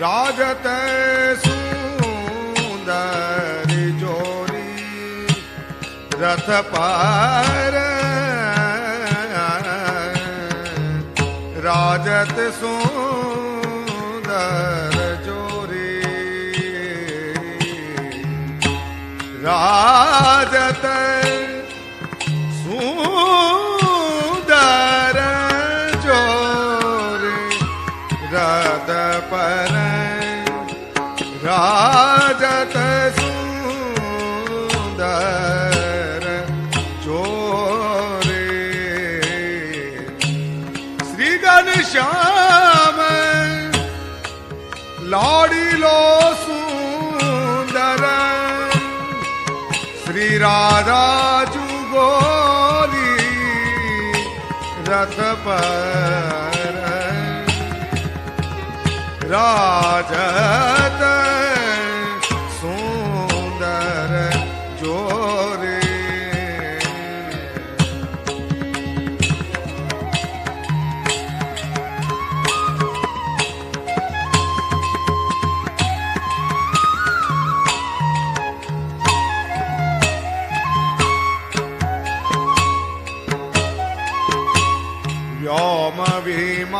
ਰਾਜਤ ਸੁੰਦਰ ਜੋਰੀ ਰਥ ਪਾਰ ਰਾਜਤ ਸੁੰਦਰ ਜੋਰੀ ਰਾਜਤ श्या लोडी लो सुर श्रीराधा गोली ਸੋਮ ਵਿਮਾਨ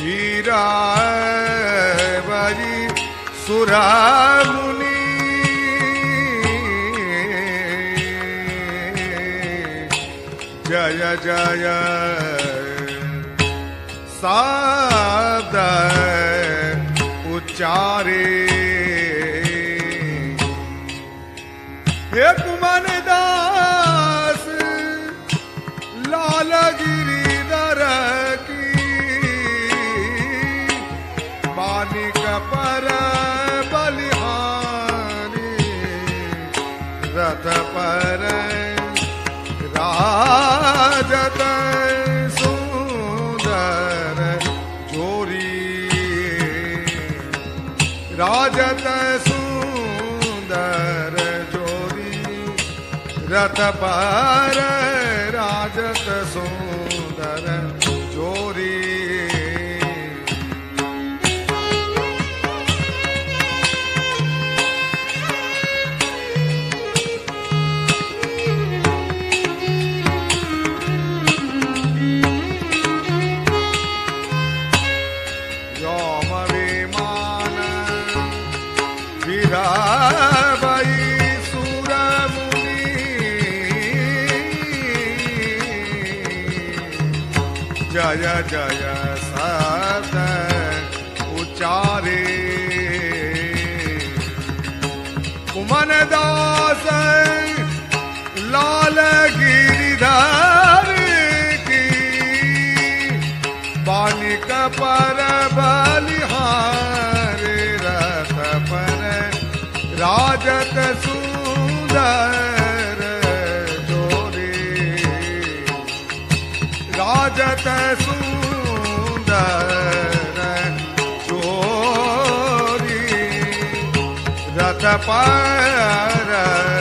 ਵੀਰਾਏ ਵਰੀ ਸੁਰਾ ਜਯ ਸਾਦੈ ਉਚਾਰੇ ਇੱਕ ਮਨ જત સુંદર જોરી રાજત સુંદર જોરી રત પર રાજત સુંદર જોરી విరాబై సురముని జయ జయ సదా ਜਤ ਸੁੰਦਰ ਜੋਰੀ ਰਾਜਤ ਸੁੰਦਰ ਜੋਰੀ ਰਤ ਪਰ